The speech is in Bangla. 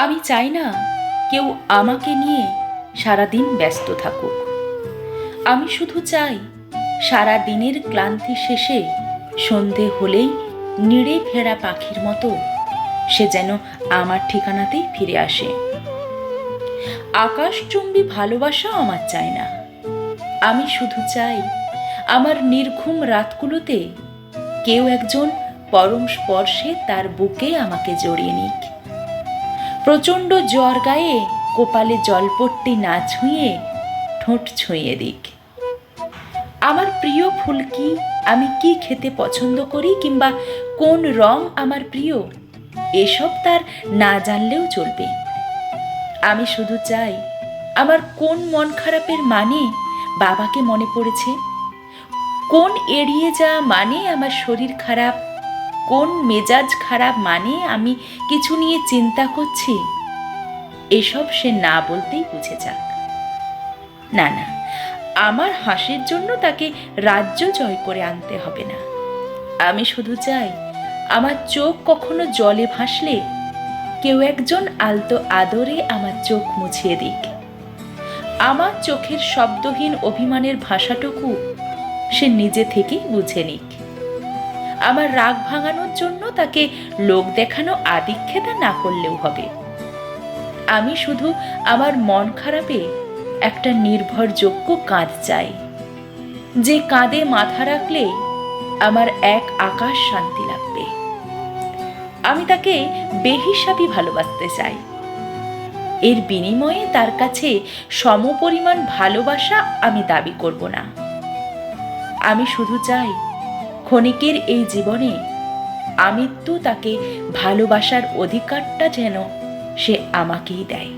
আমি চাই না কেউ আমাকে নিয়ে সারাদিন ব্যস্ত থাকুক। আমি শুধু চাই সারা দিনের ক্লান্তি শেষে সন্ধে হলেই নিড়ে ফেরা পাখির মতো সে যেন আমার ঠিকানাতেই ফিরে আসে। আকাশচুম্বী ভালোবাসা আমার চাই না। আমি শুধু চাই আমার নির্ঘুম রাতগুলোতে কেউ একজন পরম স্পর্শে তার বুকে আমাকে জড়িয়ে নিক। প্রচণ্ড জ্বর গায়ে কোপালে জলপট্টি না ছুঁয়ে ঠোঁট ছুঁয়ে দিক। আমার প্রিয় ফুল কি? আমি কি খেতে পছন্দ করি কিংবা কোন রং আমার প্রিয়? এসব তার না জানলেও চলবে। আমি শুধু চাই, আমার কোন মন খারাপের মানে বাবাকে মনে পড়েছে? কোন এড়িয়ে যাওয়া মানে আমার শরীর খারাপ? কোন মেজাজ খারাপ মানে আমি কিছু নিয়ে চিন্তা করছি? এসব সে না বলতেই বুঝে যাক। না না, আমার হাসির জন্য তাকে রাজ্য জয় করে আনতে হবে না। আমি শুধু চাই, আমার চোখ কখনো জলে ভাসলে কেউ একজন আলতো আদরে আমার চোখ মুছিয়ে দিক। আমার চোখের শব্দহীন অভিমানের ভাষাটুকু সে নিজে থেকেই বুঝে নিক। আমার রাগ ভাঙানোর জন্য তাকে লোক দেখানো আদিক্ষেতা না করলেও হবে। আমি শুধু আমার মন খারাপে একটা নির্ভরযোগ্য কাঁধ চাই। যে কাঁধে মাথা রাখলে আমার এক আকাশ শান্তি লাগবে। আমি তাকে বেহিসাবি ভালোবাসতে চাই। এর বিনিময়ে তার কাছে সমপরিমাণ ভালোবাসা আমি দাবি করব না। আমি শুধু চাই ক্ষণিকের এই জীবনে আমৃত্যু তাকে ভালোবাসার অধিকারটা যেন সে আমাকেই দেয়।